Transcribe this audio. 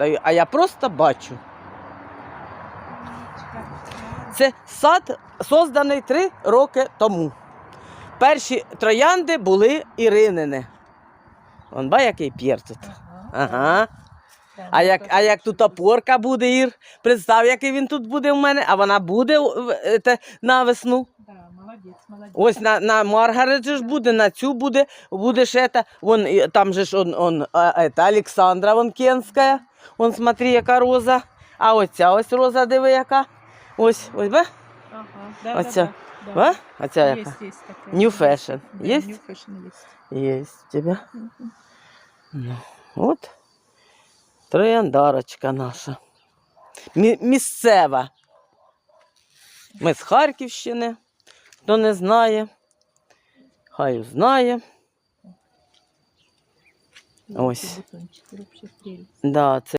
стою, а я просто бачу. Це сад созданий три роки тому. Перші троянди були Іринини. Вон ба, який п'єр тут. Ага. А як, а як тут опорка буде, Ір, представ, який він тут буде в мене, а вона буде те, на весну. Молодець, молодець. Ось на, на Маргарет же ж буде, на цю буде, буде ще та, вон, там же ж он, он, а, ета, Олександра вон Кенська, вон смотри, яка роза. А ось ця ось роза, диви, яка. Ось, ось, ба? Ага, да, Оця. Да, Ба? А ця да. яка? Есть такая. New fashion. Да, Есть? New fashion есть. Есть у тебе. Мгм. Ну, от. Трояндарочка наша. Мі- місцева. Ми з Харківщини. Хто не знає, хай знає. Ось. Да, це